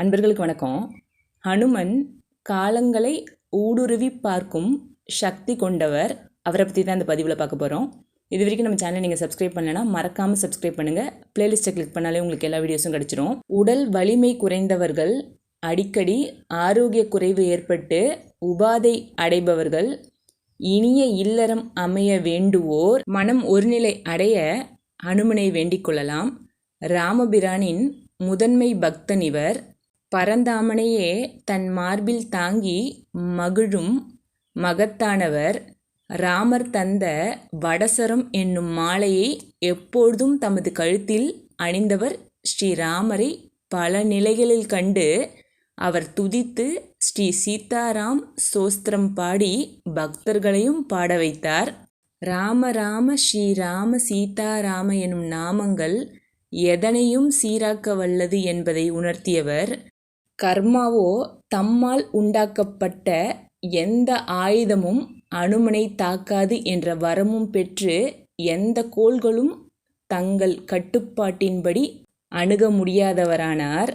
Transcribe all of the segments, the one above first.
அன்பர்களுக்கு வணக்கம். ஹனுமன் காலங்களை ஊடுருவி பார்க்கும் சக்தி கொண்டவர். அவரை பற்றி தான் இந்த பதிவில் பார்க்க போகிறோம் இது வரைக்கும் நம்ம சேனலை நீங்கள் சப்ஸ்கிரைப் பண்ணலைன்னா மறக்காமல் சப்ஸ்கிரைப் பண்ணுங்கள் பிளேலிஸ்ட்டை கிளிக் பண்ணாலே உங்களுக்கு எல்லா வீடியோஸும் கிடச்சிரும். உடல் வலிமை குறைந்தவர்கள் அடிக்கடி ஆரோக்கிய குறைவு ஏற்பட்டு உபாதை அடைபவர்கள். இனிய இல்லறம் அமைய வேண்டுவோர். மனம் ஒருநிலை அடைய ஹனுமனை வேண்டிக் கொள்ளலாம். ராமபிரானின் முதன்மை பக்தன் இவர். பரந்தாமனையே தன் மார்பில் தாங்கி மகிழும் மகத்தானவர். ராமர் தந்த வடசரம் என்னும் மாலையை எப்பொழுதும் தமது கழுத்தில் அணிந்தவர் ஸ்ரீராமரை பல நிலைகளில் கண்டு அவர் துதித்து ஸ்ரீ சீதாராம் சோஸ்திரம் பாடி பக்தர்களையும் பாட வைத்தார். ராம ராம ஸ்ரீராம சீதாராம எனும் நாமங்கள் எதனையும் சீராக்க வல்லது என்பதை உணர்த்தியவர். கர்மாவோ தம்மால் உண்டாக்கப்பட்ட எந்த ஆயுதமும் அனுமனை தாக்காது என்ற வரமும் பெற்று எந்த கோள்களும் தங்கள் கட்டுப்பாட்டின்படி அணுக முடியாதவரானார்.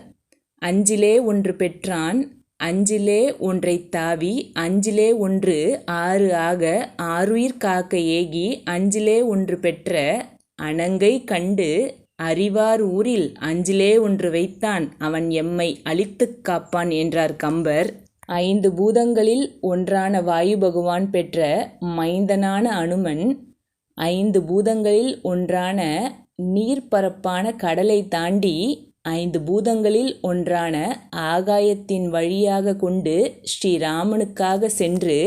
அஞ்சிலே ஒன்று பெற்றான் அஞ்சிலே ஒன்றை தாவி அஞ்சிலே ஒன்று ஆறு ஆக ஆறுயிர் காக்க ஏகி அஞ்சிலே ஒன்று பெற்ற அணங்கை கண்டு அறிவார் ஊரில் அஞ்சிலே ஒன்று வைத்தான் அவன் எம்மை அழித்துக் காப்பான் என்றார் கம்பர். ஐந்து பூதங்களில் ஒன்றான வாயு பகவான் பெற்ற மைந்தனான அனுமன் ஐந்து பூதங்களில் ஒன்றான நீர்ப்பரப்பான கடலை தாண்டி ஐந்து பூதங்களில் ஒன்றான ஆகாயத்தின் வழியாக கொண்டு ஸ்ரீராமனுக்காக சென்று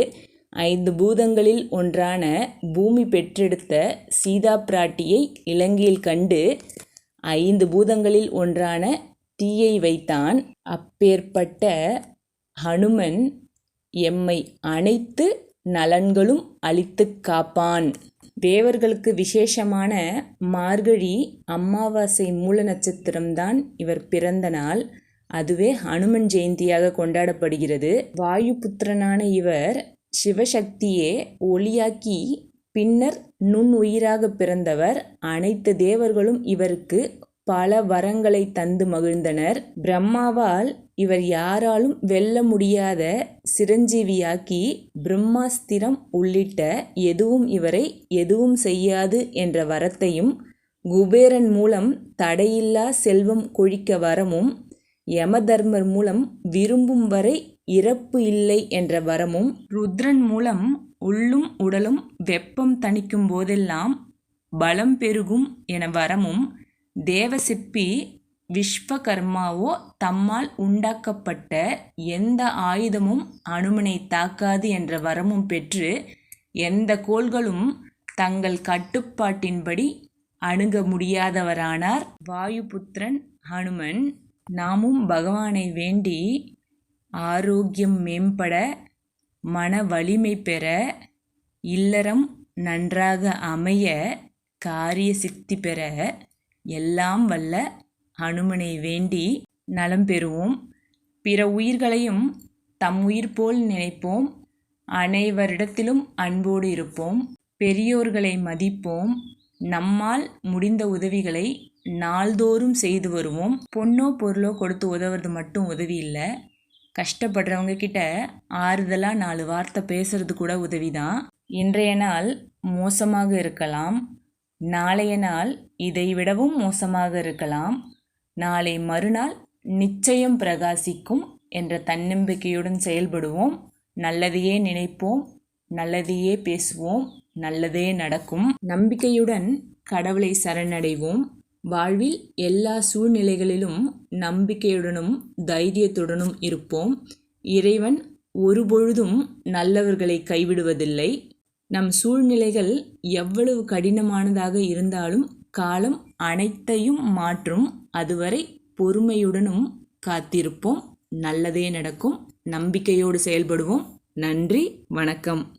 ஐந்து பூதங்களில் ஒன்றான பூமி பெற்றெடுத்த சீதா பிராட்டியை இலங்கையில் கண்டு ஐந்து பூதங்களில் ஒன்றான தீயை வைத்தான். அப்பேற்பட்ட ஹனுமன் எம்மை அனைத்து நலன்களும் அளித்து காப்பான். தேவர்களுக்கு விசேஷமான மார்கழி அமாவாசை மூல நட்சத்திரம்தான் இவர் பிறந்த நாள். அதுவே ஹனுமன் ஜெயந்தியாக கொண்டாடப்படுகிறது. வாயு புத்திரனான இவர் சிவசக்தியே ஒளியாக்கி பின்னர் நுண்ணுயிராக பிறந்தவர். அனைத்து தேவர்களும் இவருக்கு பல வரங்களை தந்து மகிழ்ந்தனர். பிரம்மாவால் இவர் யாராலும் வெல்ல முடியாத சிரஞ்சீவியாக்கி பிரம்மாஸ்திரம் உள்ளிட்ட எதுவும் இவரை எதுவும் செய்யாது என்ற வரத்தையும் குபேரன் மூலம் தடையில்லா செல்வம் கொழிக்க வரமும் யமதர்மர் மூலம் விரும்பும் வரை இறப்பு இல்லை என்ற வரமும் ருத்ரன் மூலம் உள்ளும் உடலும் வெப்பம் தணிக்கும் போதெல்லாம் பலம் பெருகும் என வரமும் தேவசிப்பி விஸ்வகர்மாவோ தம்மால் உண்டாக்கப்பட்ட எந்த ஆயுதமும் அனுமனை தாக்காது என்ற வரமும் பெற்று எந்த கோள்களும் தங்கள் கட்டுப்பாட்டின்படி அணுக முடியாதவரானார் வாயுபுத்திரன் ஹனுமன். நாமும் பகவானை வேண்டி ஆரோக்கியம் மேம்பட மன வலிமை பெற இல்லறம் நன்றாக அமைய காரிய சித்தி பெற எல்லாம் வல்ல அனுமனை வேண்டி நலம் பெறுவோம். பிற உயிர்களையும் தம் உயிர் போல் நினைப்போம். அனைவரிடத்திலும் அன்போடு இருப்போம். பெரியோர்களை மதிப்போம். நம்மால் முடிந்த உதவிகளை நாள்தோறும் செய்து வருவோம். பொண்ணோ பொருளோ கொடுத்து உதவுறது மட்டும் உதவி இல்லை. கஷ்டப்படுறவங்க கிட்ட ஆறுதலாக நாலு வார்த்தை பேசுறது கூட உதவி தான். இன்றைய நாள் மோசமாக இருக்கலாம். நாளைய நாள் இதை விடவும் மோசமாக இருக்கலாம். நாளை மறுநாள் நிச்சயம் பிரகாசிக்கும் என்ற தன்னம்பிக்கையுடன் செயல்படுவோம். நல்லதையே நினைப்போம். நல்லதையே பேசுவோம். நல்லதே நடக்கும். நம்பிக்கையுடன் கடவுளை சரணடைவோம். வாழ்வில் எல்லா சூழ்நிலைகளிலும் நம்பிக்கையுடனும் தைரியத்துடனும் இருப்போம். இறைவன் ஒருபொழுதும் நல்லவர்களை கைவிடுவதில்லை. நம் சூழ்நிலைகள் எவ்வளவு கடினமானதாக இருந்தாலும் காலம் அனைத்தையும் மாற்றும். அதுவரை பொறுமையுடனும் காத்திருப்போம். நல்லதே நடக்கும். நம்பிக்கையோடு செயல்படுவோம். நன்றி. வணக்கம்.